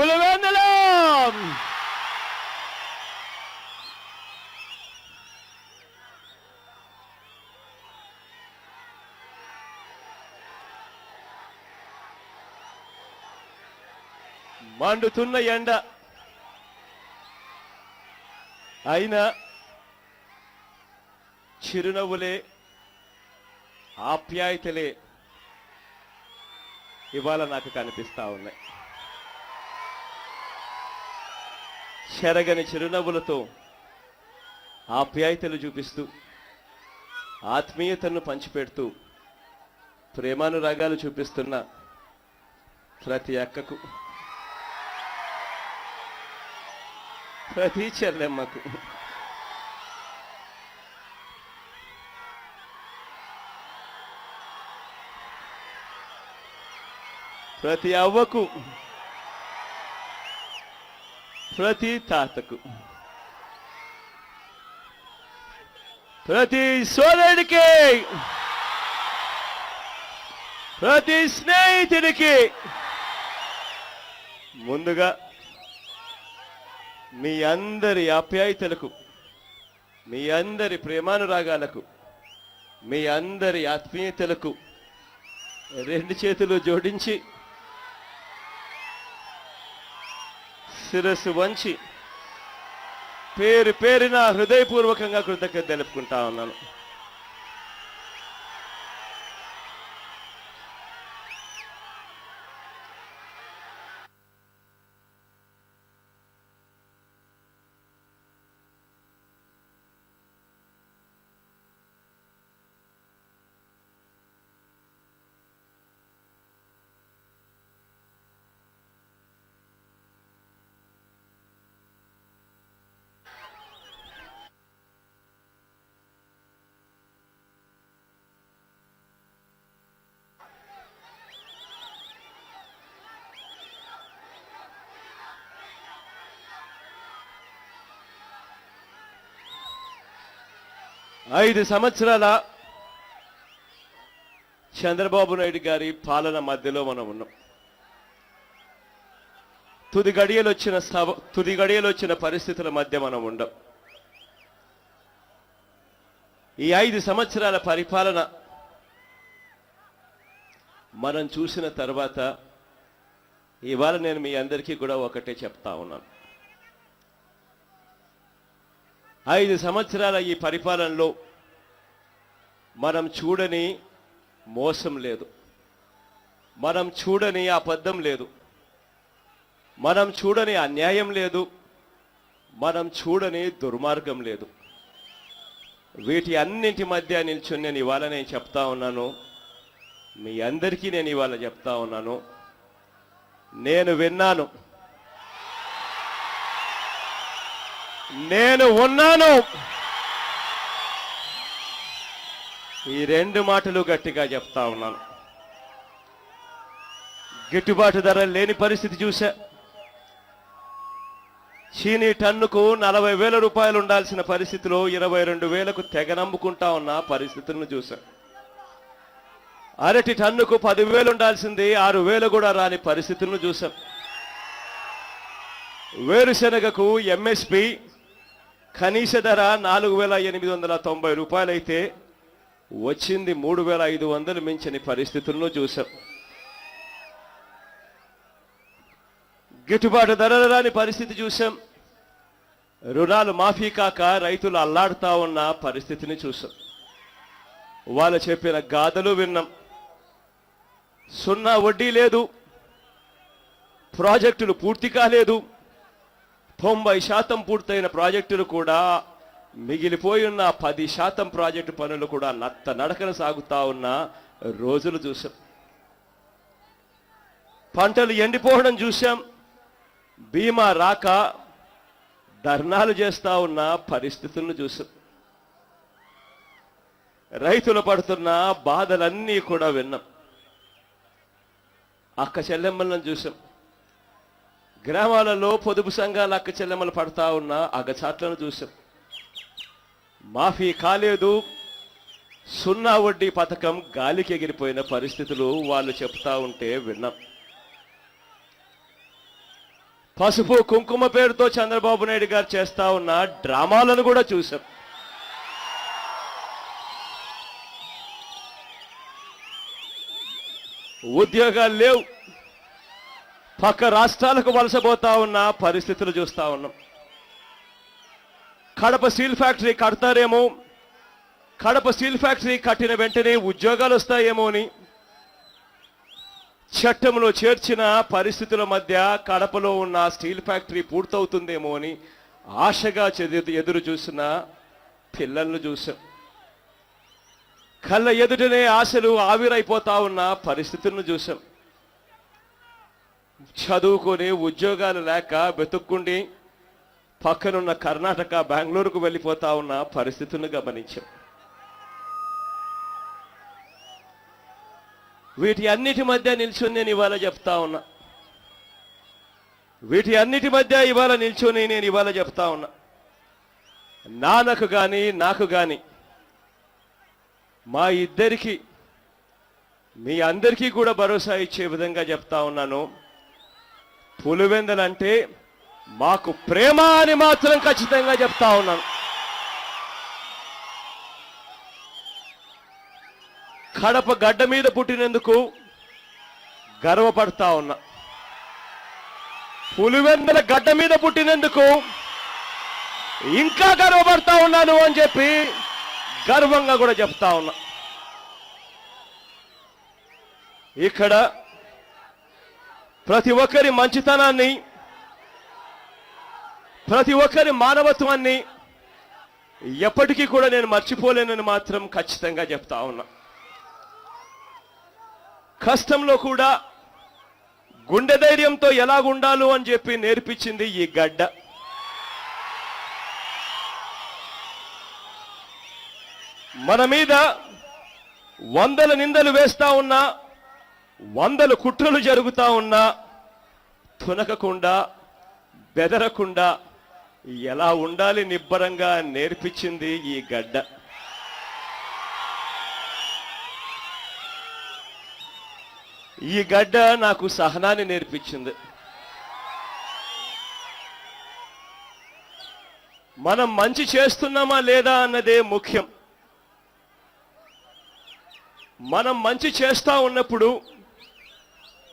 పులివెందులం! మండుతున్న ఎండ. అయినా చిరునవ్వులే ఆప్యాయతలే ఇవాళ నాకు కనిపిస్తా ఉన్నాయి. చెరగని చిరునవ్వులతో ఆప్యాయతలు చూపిస్తూ ఆత్మీయతను పంచిపెడుతూ ప్రేమానురాగాలు చూపిస్తున్న ప్రతి అక్కకు ప్రతి చెల్లెమ్మకు. ప్రతి అవ్వకు ప్రతి తాతకు. ప్రతి సోదరుడికి. ప్రతి స్నేహితుడికి. ముందుగా మీ అందరి ఆప్యాయతలకు మీ అందరి ప్రేమానురాగాలకు మీ అందరి ఆత్మీయతలకు రెండు చేతులు జోడించి శిరస్సు వంచి పేరు పేరిన హృదయపూర్వకంగా కృతజ్ఞత తెలుపుకుంటా ఉన్నాను. ఐదు సంవత్సరాల చంద్రబాబు నాయుడు గారి పాలన మధ్యలో మనం ఉన్నాం. తుది గడియలు వచ్చిన సభ తుది గడియలు వచ్చిన పరిస్థితుల మధ్య మనం ఉండం. ఈ ఐదు సంవత్సరాల పరిపాలన మనం చూసిన తర్వాత ఇవాళ నేను మీ అందరికీ కూడా ఒకటే చెప్తా ఉన్నాను. ఐదు సంవత్సరాల ఈ పరిపాలనలో మనం చూడని మోసం లేదు. మనం చూడని అబద్ధం లేదు. మనం చూడని అన్యాయం లేదు. మనం చూడని దుర్మార్గం లేదు. వీటి అన్నింటి మధ్య నిల్చుని నేను ఇవాళ నేను చెప్తా ఉన్నాను. మీ అందరికీ నేను ఇవాళ చెప్తా ఉన్నాను. నేను విన్నాను. నేను ఉన్నాను. ఈ రెండు మాటలు గట్టిగా చెప్తా ఉన్నాను. గిట్టుబాటు ధర లేని పరిస్థితి చూశా. చీనీ టన్నుకు నలభై వేల రూపాయలు ఉండాల్సిన పరిస్థితిలో ఇరవై రెండు వేలకు తెగ నమ్ముకుంటా ఉన్న పరిస్థితులను చూశా. అరటి టన్నుకు పదివేలు ఉండాల్సింది ఆరు వేలు కూడా రాని పరిస్థితులను చూశాం. వేరుశెనగకు ఎంఎస్పి కనీస ధర నాలుగు వేల ఎనిమిది వందల తొంభై రూపాయలైతే వచ్చింది మూడు వేల ఐదు వందలు మించని పరిస్థితులను చూసాం గిట్టుబాటు ధరలు రాని పరిస్థితి చూసాం రుణాలు మాఫీ కాక రైతులు అల్లాడుతా ఉన్న పరిస్థితిని చూసాం వాళ్ళు చెప్పిన గాథలు విన్నాం. సున్నా వడ్డీ లేదు. ప్రాజెక్టులు పూర్తి కాలేదు. తొంభై శాతం పూర్తయిన ప్రాజెక్టులు కూడా మిగిలిపోయి ఉన్న పది శాతం ప్రాజెక్టు పనులు కూడా నత్త నడకన సాగుతా ఉన్న రోజులు చూసాం పంటలు ఎండిపోవడం చూసాం బీమా రాక ధర్నాలు చేస్తూ ఉన్న పరిస్థితులను చూసాం రైతులు పడుతున్న బాధలన్నీ కూడా విన్నాం. అక్క చెల్లెమ్మలను చూసాం గ్రామాలలో పొదుపు సంఘాల అక్క చెల్లెమ్మలు పడతా ఉన్న అగచాట్లను చూసాం మాఫీ కాలేదు. సున్నా వడ్డీ పథకం గాలికి ఎగిరిపోయిన పరిస్థితులు వాళ్ళు చెప్తా ఉంటే విన్నాం. పసుపు కుంకుమ పేరుతో చంద్రబాబు నాయుడు గారు చేస్తా ఉన్న డ్రామాలను కూడా చూశాం. ఉద్యోగాలు లేవు. పక్క రాష్ట్రాలకు వలసపోతా ఉన్న పరిస్థితులు చూస్తా ఉన్నాం. కడప స్టీల్ ఫ్యాక్టరీ కడతారేమో కడప స్టీల్ ఫ్యాక్టరీ కట్టిన వెంటనే ఉద్యోగాలు వస్తాయేమో అని. చట్టంలో చేర్చిన పరిస్థితుల మధ్య కడపలో ఉన్న స్టీల్ ఫ్యాక్టరీ పూర్తవుతుందేమో అని ఆశగా ఎదురు చూసిన పిల్లలను చూసాం కళ్ళ ఎదుటనే ఆశలు ఆవిరైపోతా ఉన్న పరిస్థితులను చూసాం చదువుకొని ఉద్యోగాలు లేక వెతుక్కుండి పక్కనున్న కర్ణాటక బెంగళూరుకు వెళ్ళిపోతా ఉన్న పరిస్థితులను గమనించాం. వీటి అన్నిటి మధ్య నిల్చుని నేను ఇవాళ చెప్తా ఉన్నా. వీటి అన్నిటి మధ్య ఇవాళ నిల్చుని నేను ఇవాళ చెప్తా ఉన్నా. నాన్నకు కానీ నాకు కానీ మా ఇద్దరికి మీ అందరికీ కూడా భరోసా ఇచ్చే విధంగా చెప్తా ఉన్నాను. పులివెందలంటే మాకు ప్రేమ అని మాత్రం ఖచ్చితంగా చెప్తా ఉన్నాను. కడప గడ్డ మీద పుట్టినందుకు గర్వపడతా ఉన్నా. పులివెందుల గడ్డ మీద పుట్టినందుకు ఇంకా గర్వపడతా ఉన్నాను అని చెప్పి గర్వంగా కూడా చెప్తా ఉన్నా. ఇక్కడ ప్రతి ఒక్కరి మంచితనాన్ని ప్రతి ఒక్కరి మానవత్వాన్ని ఎప్పటికీ కూడా నేను మర్చిపోలేనని మాత్రం ఖచ్చితంగా చెప్తా ఉన్నా. కష్టంలో కూడా గుండె ధైర్యంతో ఎలాగుండాలో అని చెప్పి నేర్పించింది ఈ గడ్డ. మన మీద వందల నిందలు వేస్తా ఉన్నా వందల కుట్రలు జరుగుతూ ఉన్నా తునకకుండా బెదరకుండా ఎలా ఉండాలి నిబ్బరంగా నేర్పించింది ఈ గడ్డ. ఈ గడ్డ నాకు సహనాన్ని నేర్పించింది. మనం మంచి చేస్తున్నామా లేదా అన్నదే ముఖ్యం. మనం మంచి చేస్తా ఉన్నప్పుడు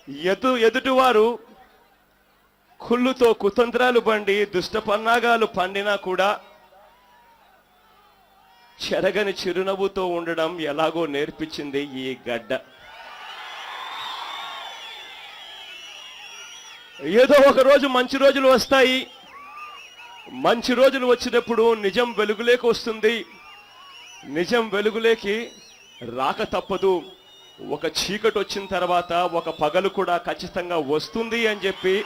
ఎదు ఎదుటివారు కుళ్ళుతో కుతంత్రాలు బండి దుష్ట పన్నాగాలు పండినా కూడా చెరగని చిరునవ్వుతో ఉండడం ఎలాగో నేర్పించింది ఈ గడ్డ. ఏదో ఒక రోజు మంచి రోజులు వస్తాయి. మంచి రోజులు వచ్చినప్పుడు నిజం వెలుగులేకి వస్తుంది. నిజం వెలుగులేకి రాక తప్పదు. ఒక చీకటి వచ్చిన తర్వాత ఒక పగలు కూడా ఖచ్చితంగా వస్తుంది అని చెప్పి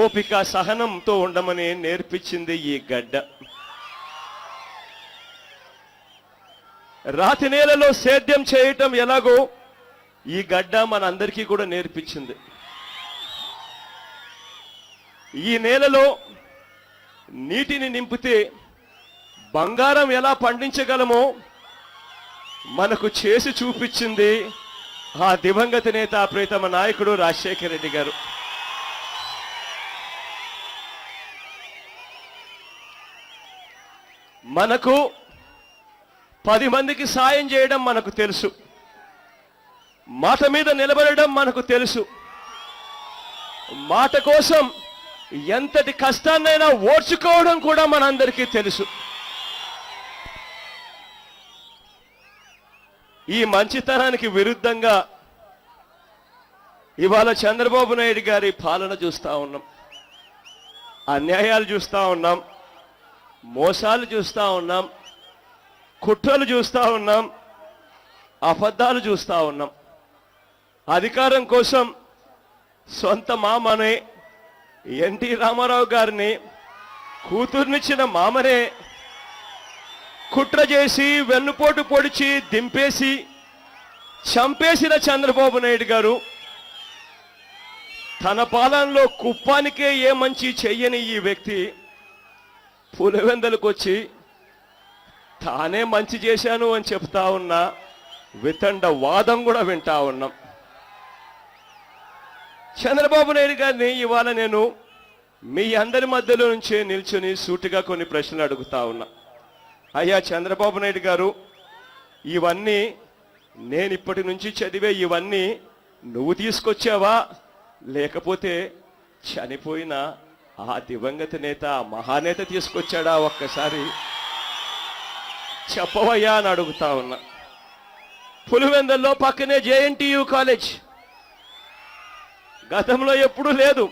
ఓపిక సహనంతో ఉండమని నేర్పించింది ఈ గడ్డ. రాతి నేలలో సేద్యం చేయటం ఎలాగో ఈ గడ్డ మనందరికీ కూడా నేర్పించింది. ఈ నేలలో నీటిని నింపితే బంగారం ఎలా పండించగలమో మనకు చేసి చూపించింది ఆ దివంగత నేత ప్రీతమ నాయకుడు రాజశేఖర రెడ్డి గారు. మనకు పది మందికి సాయం చేయడం మనకు తెలుసు. మాట మీద నిలబడడం మనకు తెలుసు. మాట కోసం ఎంతటి కష్టాన్నైనా ఓడ్చుకోవడం కూడా మనందరికీ తెలుసు. ఈ మంచితనానికి విరుద్ధంగా ఇవాళ చంద్రబాబు నాయుడు గారి పాలన చూస్తూ ఉన్నాం. అన్యాయాలు చూస్తూ ఉన్నాం. మోసాలు చూస్తూ ఉన్నాం. కుట్రలు చూస్తూ ఉన్నాం. అబద్ధాలు చూస్తూ ఉన్నాం. అధికారం కోసం సొంత మామనే ఎన్టీ రామారావు గారిని కూతుర్నిచ్చిన మామనే కుట్ర చేసి వెన్నుపోటు పొడిచి దింపేసి చంపేసిన చంద్రబాబు నాయుడు గారు తన పాలనలో కుప్పానికే ఏ మంచి చెయ్యని ఈ వ్యక్తి పులివెందలకు వచ్చి తానే మంచి చేశాను అని చెప్తా ఉన్నా వితండ వాదం కూడా వింటా ఉన్నాం. చంద్రబాబు నాయుడు గారిని ఇవాళ నేను మీ అందరి మధ్యలో నుంచే నిల్చుని సూటిగా కొన్ని ప్రశ్నలు అడుగుతా ఉన్నా. అయ్యా చంద్రబాబు నాయుడు గారు ఇవన్నీ నేను ఇప్పటి నుంచి చదివే ఇవన్నీ నువ్వు తీసుకొచ్చావా? లేకపోతే చనిపోయిన ఆ దివంగత నేత ఆ మహానేత తీసుకొచ్చాడా? ఒక్కసారి చెప్పవయ్యా అని అడుగుతా ఉన్నా. పులివెందల్లో పక్కనే జేఎన్టీయు కాలేజ్. గతంలో ఎప్పుడూ లేదు.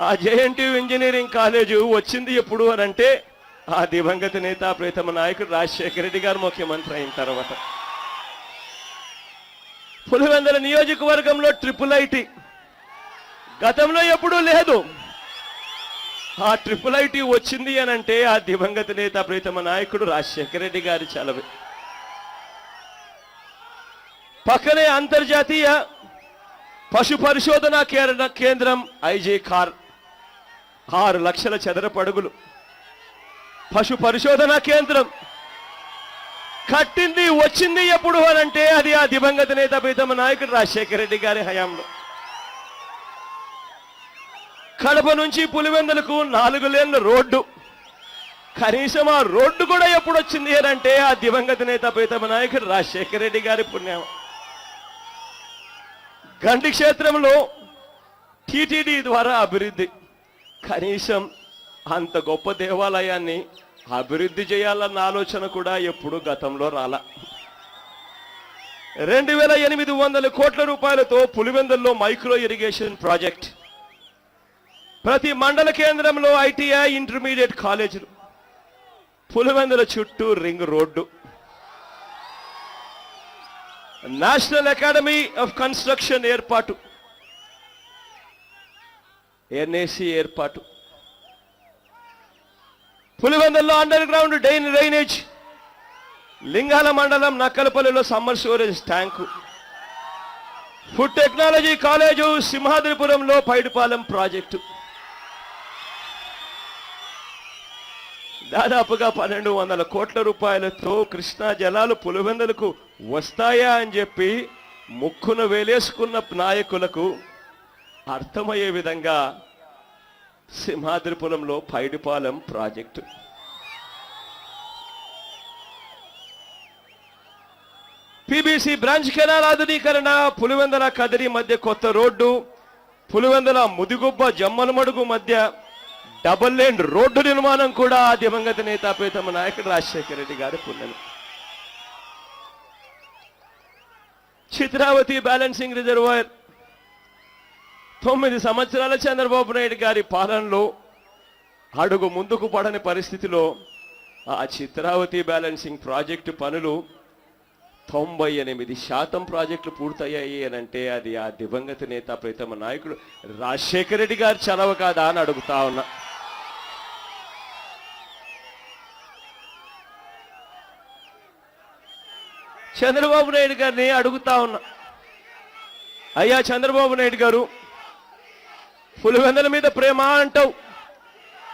ఆ జేఎన్టీయు ఇంజనీరింగ్ కాలేజు వచ్చింది ఎప్పుడు అని అంటే ఆ దివంగత నేత ప్రీతమ నాయకుడు రాజశేఖర రెడ్డి గారు ముఖ్యమంత్రి అయిన తర్వాత. పులివెందల నియోజకవర్గంలో ట్రిపుల్ ఐటి గతంలో ఎప్పుడూ లేదు. ఆ ట్రిపుల్ ఐటి వచ్చింది అని అంటే ఆ దివంగత నేత ప్రీతమ నాయకుడు రాజశేఖర రెడ్డి గారి చలవి. పక్కనే అంతర్జాతీయ పశు పరిశోధన కేంద్ర- కేంద్రం ఐజీ కార్. ఆరు లక్షల చదరపడుగులు అడుగులు. పశు పరిశోధన కేంద్రం. కట్టింది వచ్చింది ఎప్పుడు అని అంటే అది ఆ దివంగత నేత ప్రీతమ నాయకుడు రాజశేఖర రెడ్డి గారి హయాంలో. కడప నుంచి పులివెందులకు నాలుగు లేన్ల రోడ్డు. కనీసం ఆ రోడ్డు కూడా ఎప్పుడు వచ్చింది అని అంటే ఆ దివంగత నేత ప్రీతమ నాయకుడు రాజశేఖర రెడ్డి గారి పుణ్యం. గండి క్షేత్రంలో టిటిడి ద్వారా అభివృద్ధి. కనీసం అంత గొప్ప దేవాలయాన్ని అభివృద్ధి చేయాలన్న ఆలోచన కూడా ఎప్పుడు గతంలో రాల. రెండు వేల ఎనిమిది వందల కోట్ల రూపాయలతో పులివెందుల్లో మైక్రో ఇరిగేషన్ ప్రాజెక్ట్. ప్రతి మండల కేంద్రంలో ఐటీఐ ఇంటర్మీడియట్ కాలేజీలు. పులివెందుల చుట్టూ ring road. National academy of construction ఏర్పాటు. ఎన్ఏసి ఏర్పాటు. పులివెందుల్లో అండర్ గ్రౌండ్ డైన్ డ్రైనేజ్ లింగాల మండలం నక్కలపల్లిలో summer storage tank food technology college సింహాద్రిపురంలో Paidipalem project దాదాపుగా పన్నెండు వందల కోట్ల రూపాయలతో కృష్ణా జలాలు పులివెందులకు వస్తాయా అని చెప్పి ముక్కున వేలేసుకున్న నాయకులకు అర్థమయ్యే విధంగా సింహాద్రిపురంలో Paidipalem project. PBC branch canal ఆధునీకరణ పులివెందల కదిరి మధ్య కొత్త రోడ్డు పులివెందల ముదిగుబ్బ జమ్మలమడుగు మధ్య డబుల్ లేన్ రోడ్డు నిర్మాణం కూడా దివంగత నేత ప్రీతమ నాయకుడు రాజశేఖర రెడ్డి గారి పుణ్యం చిత్రావతి బ్యాలెన్సింగ్ రిజర్వాయర్ తొమ్మిది సంవత్సరాల చంద్రబాబు నాయుడు గారి పాలనలో అడుగు ముందుకు పడని పరిస్థితిలో ఆ చిత్రావతి బ్యాలెన్సింగ్ ప్రాజెక్టు పనులు తొంభై ఎనిమిది శాతం ప్రాజెక్టులు పూర్తయ్యాయి అని అంటే అది ఆ దివంగత నేత ప్రీతమ నాయకుడు రాజశేఖర రెడ్డి గారు చలవ కాదా అని అడుగుతా ఉన్నా. చంద్రబాబు నాయుడు గారిని అడుగుతా ఉన్నా. అయ్యా చంద్రబాబు నాయుడు గారు పులివెందల మీద ప్రేమ అంటావు.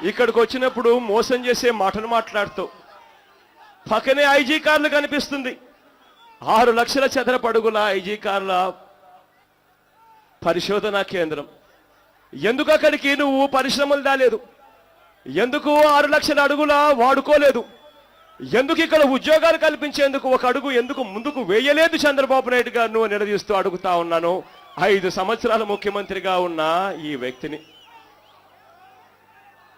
ఇక్కడికి వచ్చినప్పుడు మోసం చేసే మాటలు మాట్లాడుతావు. పక్కనే ఐజీ కార్లు కనిపిస్తుంది. ఆరు లక్షల చదరపు అడుగుల ఐజీ కార్ల పరిశోధన కేంద్రం. ఎందుకు అక్కడికి నువ్వు పరిశ్రమలు దాలేదు? ఎందుకు ఆరు లక్షల అడుగుల వాడుకోలేదు? ఎందుకు ఇక్కడ ఉద్యోగాలు కల్పించేందుకు ఒక అడుగు ఎందుకు ముందుకు వేయలేదు చంద్రబాబు నాయుడు గారు? నువ్వు నిలదీస్తూ అడుగుతా ఉన్నాను. ఐదు సంవత్సరాల ముఖ్యమంత్రిగా ఉన్న ఈ వ్యక్తిని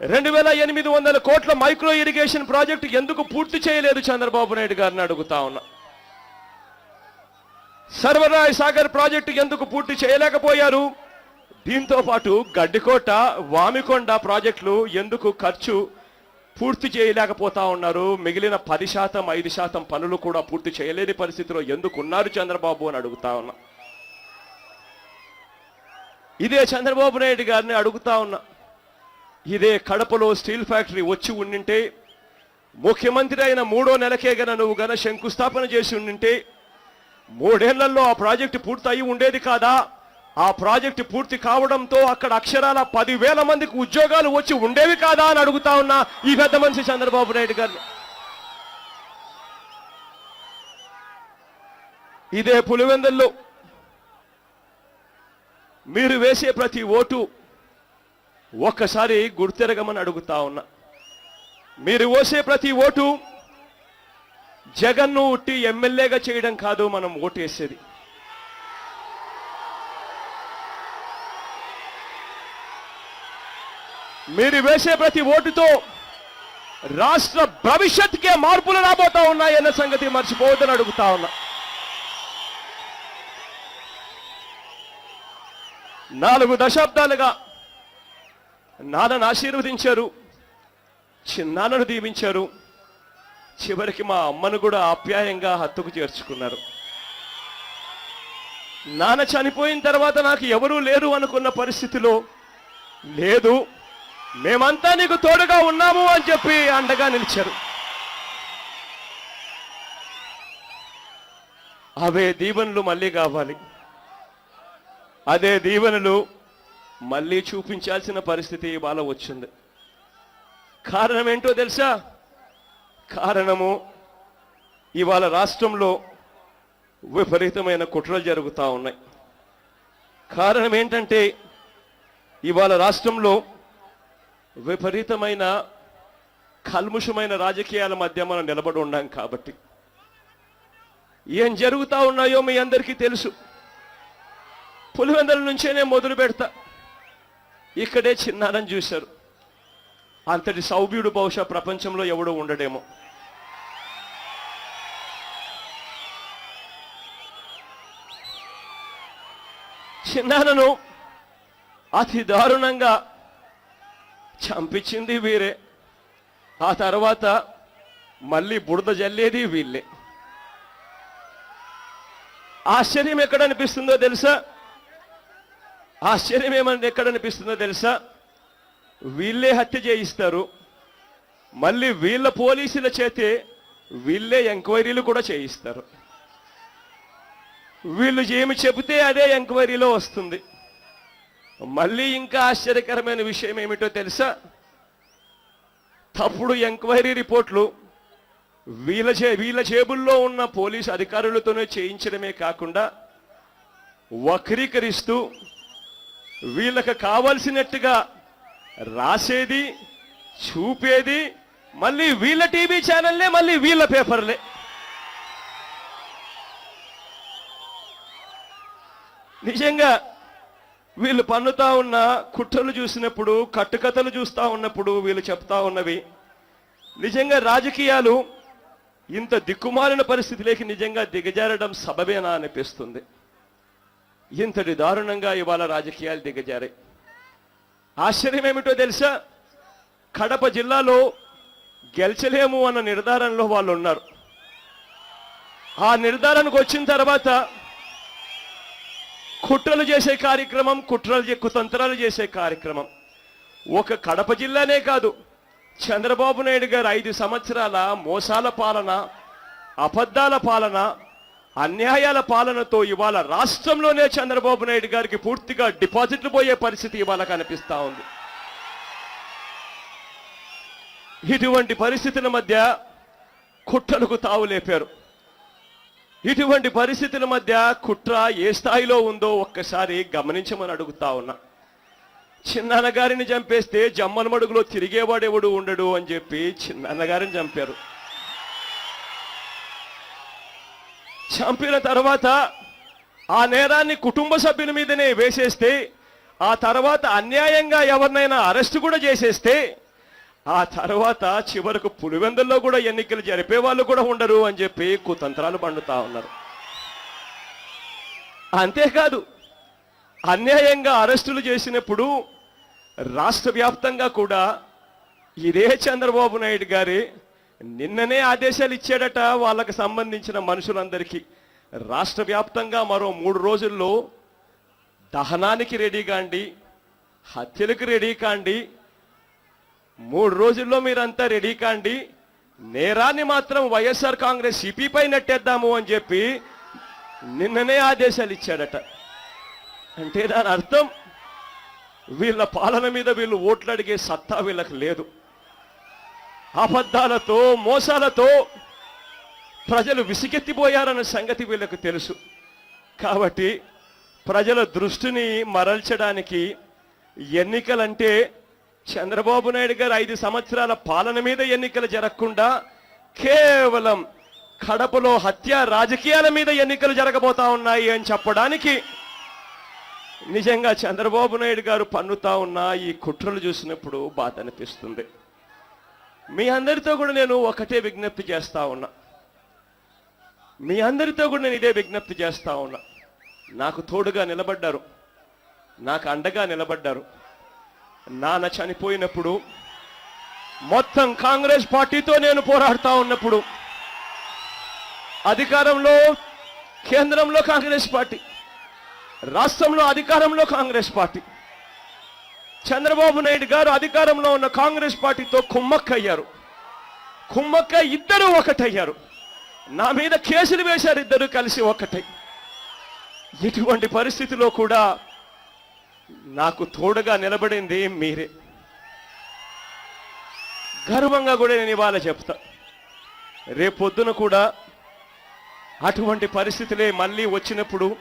రెండు వేల ఎనిమిది వందల కోట్ల మైక్రో ఇరిగేషన్ ప్రాజెక్టు ఎందుకు పూర్తి చేయలేదు చంద్రబాబు నాయుడు గారిని అడుగుతా ఉన్నా. సర్వరాయ్ సాగర్ ప్రాజెక్టు ఎందుకు పూర్తి చేయలేకపోయారు? దీంతో పాటు గడ్డికోట వామికొండ ప్రాజెక్టులు ఎందుకు ఖర్చు పూర్తి చేయలేకపోతా ఉన్నారు? మిగిలిన పది శాతం ఐదు శాతం పనులు కూడా పూర్తి చేయలేని పరిస్థితిలో ఎందుకు ఉన్నారు చంద్రబాబు అని అడుగుతా ఉన్నా. ఇదే చంద్రబాబు నాయుడు గారిని అడుగుతా ఉన్నా. ఇదే కడపలో స్టీల్ ఫ్యాక్టరీ వచ్చి ఉండింటే ముఖ్యమంత్రి అయిన మూడో నెలకే గన నువ్వు గన శంకుస్థాపన చేసి ఉండింటే మూడేళ్ళలో ఆ ప్రాజెక్టు పూర్తి అయి ఉండేది కాదా? ఆ ప్రాజెక్టు పూర్తి కావడంతో అక్కడ అక్షరాల పదివేల మందికి ఉద్యోగాలు వచ్చి ఉండేవి కాదా అని అడుగుతా ఉన్నా ఈ పెద్ద మనిషి చంద్రబాబు నాయుడు గారిని. ఇదే పులివెందుల్లో మీరు వేసే ప్రతి ఓటు ఒక్కసారి గుర్తెరగమని అడుగుతా ఉన్నా. మీరు వేసే ప్రతి ఓటు జగన్ను ఉట్టి ఎమ్మెల్యేగా చేయడం కాదు మనం ఓటేసేది. మీరు వేసే ప్రతి ఓటుతో రాష్ట్ర భవిష్యత్కే మార్పులు రాబోతా ఉన్నాయన్న సంగతి మర్చిపోవద్దని అడుగుతా ఉన్నా. నాలుగు దశాబ్దాలుగా నాన్నను ఆశీర్వదించారు చిన్నాన్నను దీవించారు. చివరికి మా అమ్మను కూడా ఆప్యాయంగా హత్తుకు చేర్చుకున్నారు. నాన్న చనిపోయిన తర్వాత నాకు ఎవరూ లేరు అనుకున్న పరిస్థితిలో లేదు మేమంతా నీకు తోడుగా ఉన్నాము అని చెప్పి అండగా నిలిచారు. అవే దీవెనలు మళ్ళీ కావాలి. అదే దీవెనలు మళ్ళీ చూపించాల్సిన పరిస్థితి ఇవాళ వచ్చింది. కారణం ఏంటో తెలుసా? కారణము ఇవాళ రాష్ట్రంలో విపరీతమైన కుట్రలు జరుగుతూ ఉన్నాయి. కారణం ఏంటంటే ఇవాళ రాష్ట్రంలో విపరీతమైన కల్ముషమైన రాజకీయాల మధ్య మనం నిలబడి ఉన్నాం కాబట్టి. ఏం జరుగుతూ ఉన్నాయో మీ అందరికీ తెలుసు. పులివెందల నుంచేనే మొదలు పెడతా. ఇక్కడే చిన్నారని చూశారు. అంతటి సౌభ్యుడు బహుశా ప్రపంచంలో ఎవడో ఉండడేమో. చిన్నారను అతి దారుణంగా చంపించింది వీరే. ఆ తర్వాత మళ్ళీ బుడద జల్లేది వీళ్ళే. ఆశ్చర్యం ఎక్కడ అనిపిస్తుందో తెలుసా? ఆశ్చర్యం ఏమని ఎక్కడ అనిపిస్తుందో తెలుసా? వీళ్ళే హత్య చేయిస్తారు. మళ్ళీ వీళ్ళ పోలీసుల చేతే వీళ్ళే ఎంక్వైరీలు కూడా చేయిస్తారు. వీళ్ళు ఏమి చెబితే అదే ఎంక్వైరీలో వస్తుంది. మళ్ళీ ఇంకా ఆశ్చర్యకరమైన విషయం ఏమిటో తెలుసా? తప్పుడు ఎంక్వైరీ రిపోర్ట్లు వీళ్ళ చే వీళ్ళ జేబుల్లో ఉన్న పోలీసు అధికారులతోనే చేయించడమే కాకుండా వక్రీకరిస్తూ వీళ్ళకి కావలసినట్టుగా రాసేది చూపేది మళ్ళీ వీళ్ళ టీవీ ఛానల్లే మళ్ళీ వీళ్ళ పేపర్లే. నిజంగా వీళ్ళు పన్నుతా ఉన్న కుట్రలు చూసినప్పుడు కట్టుకథలు చూస్తూ ఉన్నప్పుడు వీళ్ళు చెప్తా ఉన్నవి. నిజంగా రాజకీయాలు ఇంత దిక్కుమాలిన పరిస్థితిలోకి నిజంగా దిగజారడం సబబేనా అనిపిస్తుంది. ఇంతటి దారుణంగా ఇవాళ రాజకీయాలు దిగజారాయి. ఆశ్చర్యం ఏమిటో తెలుసా? కడప జిల్లాలో గెలిచలేము అన్న నిర్ధారణలో వాళ్ళు ఉన్నారు. ఆ నిర్ధారణకు వచ్చిన తర్వాత కుట్రలు చేసే కార్యక్రమం కుట్రలు చే- కుతంత్రాలు చేసే కార్యక్రమం. ఒక కడప జిల్లానే కాదు చంద్రబాబు నాయుడు గారు ఐదు సంవత్సరాల మోసాల పాలన అబద్ధాల పాలన అన్యాయాల పాలనతో ఇవాళ రాష్ట్రంలోనే చంద్రబాబు నాయుడు గారికి పూర్తిగా డిపాజిట్లు పోయే పరిస్థితి ఇవాళ కనిపిస్తూ ఉంది. ఇటువంటి పరిస్థితుల మధ్య కుట్రలకు తావు లేపారు. ఇటువంటి పరిస్థితుల మధ్య కుట్ర ఏ స్థాయిలో ఉందో ఒక్కసారి గమనించమని అడుగుతా ఉన్నా. చిన్నన్నగారిని చంపేస్తే జమ్మల మడుగులో తిరిగేవాడెవడు ఉండడు అని చెప్పి చిన్నన్నగారిని చంపారు. చంపిన తర్వాత ఆ నేరాన్ని కుటుంబ సభ్యుల మీదనే వేసేస్తే ఆ తర్వాత అన్యాయంగా ఎవరినైనా అరెస్ట్ కూడా చేసేస్తే ఆ తర్వాత చివరకు పులివెందుల్లో కూడా ఎన్నికలు జరిపే వాళ్ళు కూడా ఉండరు అని చెప్పి కుతంత్రాలు పండుతా ఉన్నారు. అంతేకాదు అన్యాయంగా అరెస్టులు చేసినప్పుడు రాష్ట్ర వ్యాప్తంగా కూడా ఇదే చంద్రబాబు నాయుడు గారి నిన్ననే ఆదేశాలు ఇచ్చాడట వాళ్ళకు సంబంధించిన మనుషులందరికీ. రాష్ట్ర వ్యాప్తంగా మరో మూడు రోజుల్లో దహనానికి రెడీ కాండి హత్యలకు రెడీ కాండి మూడు రోజుల్లో మీరంతా రెడీ కాండి నేరాన్ని మాత్రం వైఎస్ఆర్ కాంగ్రెస్ సిపిపై నెట్టేద్దాము అని చెప్పి నిన్ననే ఆదేశాలు ఇచ్చాడట. అంటే దాని అర్థం వీళ్ళ పాలన మీద వీళ్ళు ఓట్లు అడిగే సత్తా వీళ్ళకి లేదు. అబద్ధాలతో మోసాలతో ప్రజలు విసిగెత్తిపోయారన్న సంగతి వీళ్ళకు తెలుసు. కాబట్టి ప్రజల దృష్టిని మరల్చడానికి ఎన్నికలంటే చంద్రబాబు నాయుడు గారు ఐదు సంవత్సరాల పాలన మీద ఎన్నికలు జరగకుండా కేవలం కడపలో హత్య రాజకీయాల మీద ఎన్నికలు జరగబోతా ఉన్నాయి అని చెప్పడానికి నిజంగా చంద్రబాబు నాయుడు గారు పన్నుతా ఉన్న ఈ కుట్రలు చూసినప్పుడు బాధ అనిపిస్తుంది. మీ అందరితో కూడా నేను ఒకటే విజ్ఞప్తి చేస్తా ఉన్నా. మీ అందరితో కూడా నేను ఇదే విజ్ఞప్తి చేస్తా ఉన్నా. నాకు తోడుగా నిలబడ్డారు. నాకు అండగా నిలబడ్డారు. నాన్న చనిపోయినప్పుడు మొత్తం కాంగ్రెస్ పార్టీతో నేను పోరాడుతూ ఉన్నప్పుడు అధికారంలో కేంద్రంలో కాంగ్రెస్ పార్టీ రాష్ట్రంలో అధికారంలో కాంగ్రెస్ పార్టీ. చంద్రబాబు నాయుడు గారు అధికారంలో ఉన్న కాంగ్రెస్ పార్టీతో కుమ్మక్కయ్యారు. కుమ్మక్క ఇద్దరు ఒకటయ్యారు. నా మీద కేసులు వేశారు ఇద్దరు కలిసి ఒకటై. ఇటువంటి పరిస్థితిలో కూడా నాకు తోడుగా నిలబడింది మీరే. గర్వంగా కూడా నేను ఇవాళ చెప్తా. రేపొద్దున కూడా అటువంటి పరిస్థితులే మళ్ళీ వచ్చినప్పుడు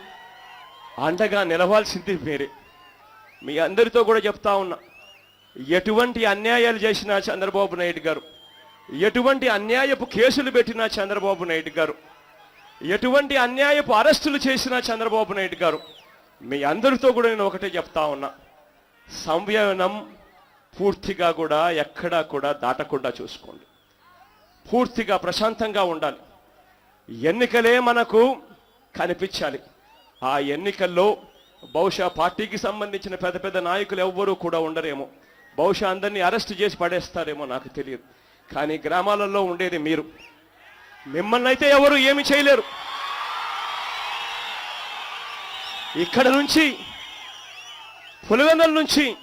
అండగా నిలవాల్సింది మీరే. మీ అందరితో కూడా చెప్తా ఉన్నా. ఎటువంటి అన్యాయాలు చేసినా చంద్రబాబు నాయుడు గారు ఎటువంటి అన్యాయపు కేసులు పెట్టినా చంద్రబాబు నాయుడు గారు ఎటువంటి అన్యాయపు అరెస్టులు చేసినా చంద్రబాబు నాయుడు గారు మీ అందరితో కూడా నేను ఒకటే చెప్తా ఉన్నా. సంయమనం పూర్తిగా కూడా ఎక్కడా కూడా దాటకుండా చూసుకోండి. పూర్తిగా ప్రశాంతంగా ఉండాలి. ఎన్నికలే మనకు కనిపించాలి. ఆ ఎన్నికల్లో బహుశా పార్టీకి సంబంధించిన పెద్ద పెద్ద నాయకులు ఎవ్వరూ కూడా ఉండరేమో. బహుశా అందరినీ అరెస్ట్ చేసి పడేస్తారేమో నాకు తెలియదు. కానీ గ్రామాలలో ఉండేది మీరు. మిమ్మల్ని అయితే ఎవరు ఏమి చేయలేరు. ఇక్కడ నుంచి పులివెందల నుంచి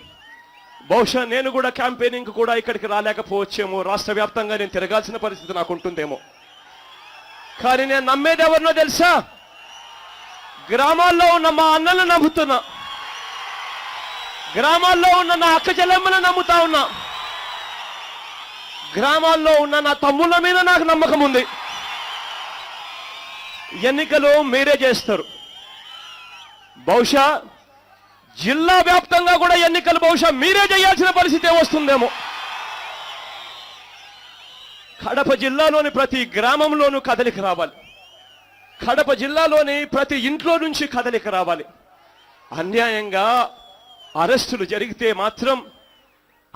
బహుశా నేను కూడా క్యాంపెయినింగ్ కూడా ఇక్కడికి రాలేకపోవచ్చేమో. రాష్ట్ర వ్యాప్తంగా నేను తిరగాల్సిన పరిస్థితి నాకు ఉంటుందేమో. కానీ నేను నమ్మేది ఎవరినో తెలుసా? గ్రామాల్లో ఉన్న మా అన్నలు నమ్ముతున్నా. గ్రామాల్లో ఉన్న నా అక్క చెల్లెమ్మలను నమ్ముతా ఉన్నా. గ్రామాల్లో ఉన్న నా తమ్ముళ్ళ మీద నాకు నమ్మకం ఉంది. ఎన్నికలు మీరే చేస్తారు. బహుశా జిల్లా వ్యాప్తంగా కూడా ఎన్నికలు బహుశా మీరే చేయాల్సిన పరిస్థితి వస్తుందేమో కడప జిల్లాలోని ప్రతి గ్రామంలోనూ కదలిక రావాలి. కడప జిల్లాలోని ప్రతి ఇంట్లో నుంచి కదలిక రావాలి. అన్యాయంగా అరెస్టులు జరిగితే మాత్రం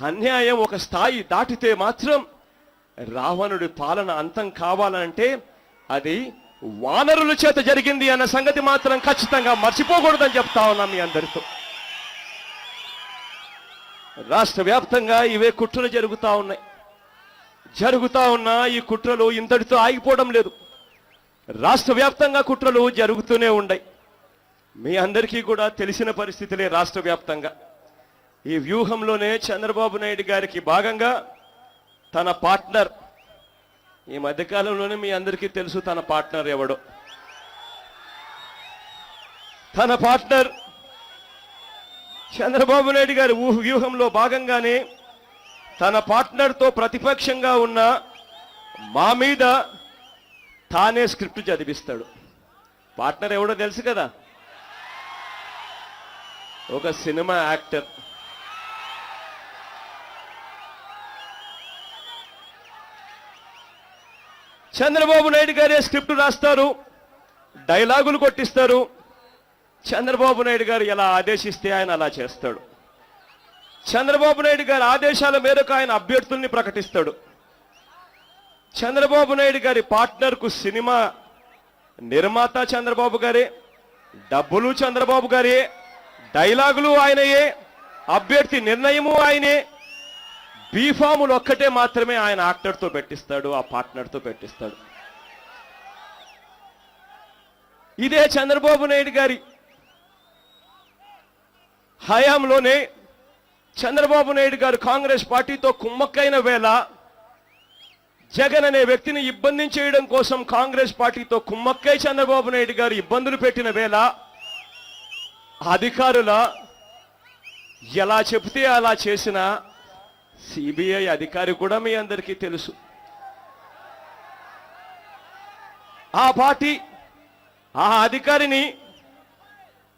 అన్యాయం ఒక స్థాయి దాటితే మాత్రం రావణుడి పాలన అంతం కావాలంటే అది వానరుల చేత జరిగింది అన్న సంగతి మాత్రం ఖచ్చితంగా మర్చిపోకూడదని చెప్తా ఉన్నా మీ అందరితో. రాష్ట్ర వ్యాప్తంగా ఇవే కుట్రలు జరుగుతా ఉన్నాయి. జరుగుతా ఉన్న ఈ కుట్రలు ఇంతటితో ఆగిపోవడం లేదు. రాష్ట్ర వ్యాప్తంగా కుట్రలు జరుగుతూనే ఉన్నాయి మీ అందరికీ కూడా తెలిసిన పరిస్థితులే రాష్ట్ర వ్యాప్తంగా. ఈ వ్యూహంలోనే చంద్రబాబు నాయుడు గారికి భాగంగా తన పార్ట్నర్ ఈ మధ్యకాలంలోనే మీ అందరికీ తెలుసు తన పార్ట్నర్ ఎవడో. తన పార్ట్నర్ చంద్రబాబు నాయుడు గారి ఊహ వ్యూహంలో భాగంగానే తన పార్ట్నర్తో ప్రతిపక్షంగా ఉన్న మా మీద తానే స్క్రిప్ట్ చదివిస్తాడు. పార్ట్నర్ ఎవడో తెలుసు కదా? ఒక సినిమా యాక్టర్. చంద్రబాబు నాయుడు గారే స్క్రిప్ట్ రాస్తారు డైలాగులు కొట్టిస్తారు. చంద్రబాబు నాయుడు గారు ఎలా ఆదేశిస్తే ఆయన అలా చేస్తాడు. చంద్రబాబు నాయుడు గారి ఆదేశాల మేరకు ఆయన అభ్యర్థుల్ని ప్రకటిస్తాడు. చంద్రబాబు నాయుడు గారి పార్ట్నర్కు సినిమా నిర్మాత చంద్రబాబు గారే డబ్బులు చంద్రబాబు గారే డైలాగులు ఆయనయే అభ్యర్థి నిర్ణయము ఆయనే. బీఫాములు ఒక్కటే మాత్రమే ఆయన యాక్టర్తో పెట్టిస్తాడు ఆ పార్ట్నర్తో పెట్టిస్తాడు. ఇదే చంద్రబాబు నాయుడు గారి హయాంలోనే చంద్రబాబు నాయుడు గారు కాంగ్రెస్ పార్టీతో కుమ్మక్కైన వేళ జగన్ అనే వ్యక్తిని ఇబ్బంది చేయడం కోసం కాంగ్రెస్ పార్టీతో కుమ్మక్కై చంద్రబాబు నాయుడు గారు ఇబ్బందులు పెట్టిన వేళ అధికారుల ఎలా చెబితే అలా చేసిన సిబిఐ అధికారి కూడా మీ అందరికీ తెలుసు. ఆ పార్టీ ఆ అధికారిని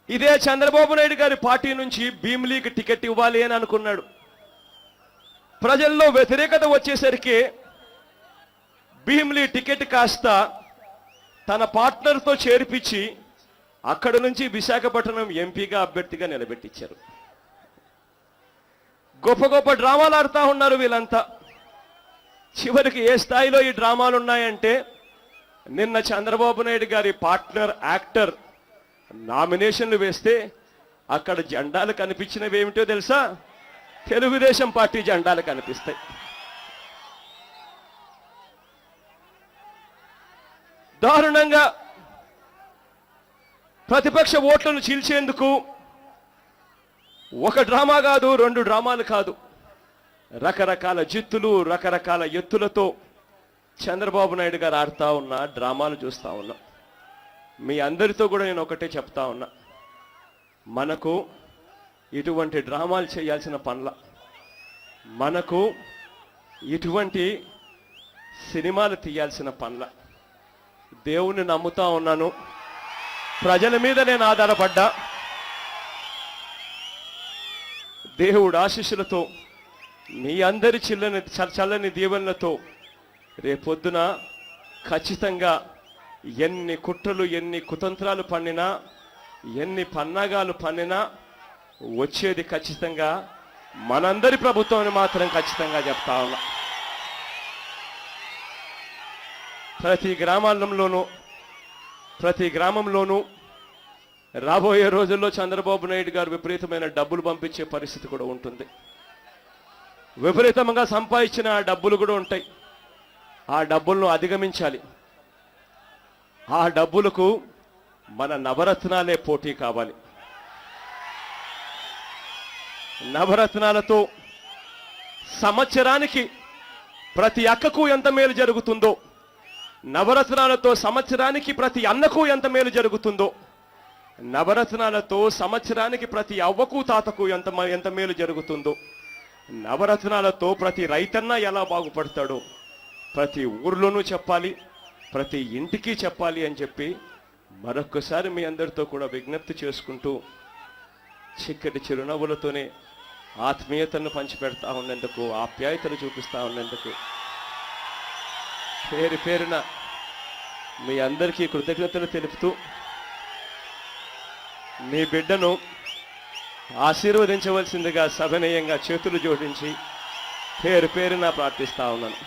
ఇదే చంద్రబాబు నాయుడు గారి పార్టీ నుంచి భీమిలీకి టికెట్ ఇవ్వాలి అని అనుకున్నాడు. ప్రజల్లో వ్యతిరేకత వచ్చేసరికి భీమ్లీ టికెట్ కాస్త తన పార్ట్నర్తో చేర్పించి అక్కడ నుంచి విశాఖపట్నం ఎంపీగా అభ్యర్థిగా నిలబెట్టించారు. గొప్ప గొప్ప డ్రామాలు ఆడుతూ ఉన్నారు వీళ్ళంతా. చివరికి ఏ స్థాయిలో ఈ డ్రామాలు ఉన్నాయంటే నిన్న చంద్రబాబు నాయుడు గారి పార్ట్నర్ యాక్టర్ నామినేషన్లు వేస్తే అక్కడ జెండాలు కనిపించినవి ఏమిటో తెలుసా? తెలుగుదేశం పార్టీ జెండాలు కనిపిస్తాయి. దారుణంగా ప్రతిపక్ష ఓట్లను చీల్చేందుకు ఒక డ్రామా కాదు రెండు డ్రామాలు కాదు. రకరకాల జిత్తులు రకరకాల ఎత్తులతో చంద్రబాబు నాయుడు గారు ఆడుతూ ఉన్న డ్రామాలు చూస్తా ఉన్నా. మీ అందరితో కూడా నేను ఒకటే చెప్తా ఉన్నా. మనకు ఇటువంటి డ్రామాలు చేయాల్సిన పనుల మనకు ఇటువంటి సినిమాలు తీయాల్సిన పనుల దేవుణ్ణి నమ్ముతా ఉన్నాను. ప్రజల మీద నేను ఆధారపడ్డా. దేవుడు ఆశీస్సులతో మీ అందరి చిల్లని చ- చల్లని దీవెనలతో రేపొద్దున ఖచ్చితంగా ఎన్ని కుట్రలు ఎన్ని కుతంత్రాలు పన్నినా ఎన్ని పన్నాగాలు పన్నినా వచ్చేది ఖచ్చితంగా మనందరి ప్రభుత్వం మాత్రం ఖచ్చితంగా చెప్తా ఉన్నా. ప్రతి గ్రామాల్లోనూ ప్రతి గ్రామంలోనూ రాబోయే రోజుల్లో చంద్రబాబు నాయుడు గారు విపరీతమైన డబ్బులు పంపించే పరిస్థితి కూడా ఉంటుంది. విపరీతంగా సంపాదించిన ఆ డబ్బులు కూడా ఉంటాయి. ఆ డబ్బులను అధిగమించాలి. ఆ డబ్బులకు మన నవరత్నాలే పోటీ కావాలి. నవరత్నాలతో సంవత్సరానికి ప్రతి అక్కకు ఎంత మేలు జరుగుతుందో నవరత్నాలతో సంవత్సరానికి ప్రతి అన్నకు ఎంత మేలు జరుగుతుందో నవరత్నాలతో సంవత్సరానికి ప్రతి అవ్వకు తాతకు ఎంత ఎంత మేలు జరుగుతుందో నవరత్నాలతో ప్రతి రైతన్న ఎలా బాగుపడతాడో ప్రతి ఊర్లోనూ చెప్పాలి ప్రతి ఇంటికి చెప్పాలి అని చెప్పి మరొక్కసారి మీ అందరితో కూడా విజ్ఞప్తి చేసుకుంటూ చిక్కటి చిరునవ్వులతోనే ఆత్మీయతను పంచిపెడతా ఉన్నందుకు ఆప్యాయతను చూపిస్తా ఉన్నందుకు పేరు పేరున మీ అందరికీ కృతజ్ఞతలు తెలుపుతూ మీ బిడ్డను ఆశీర్వదించవలసిందిగా సభనీయంగా చేతులు జోడించి పేరు పేరున ప్రార్థిస్తా ఉన్నాను.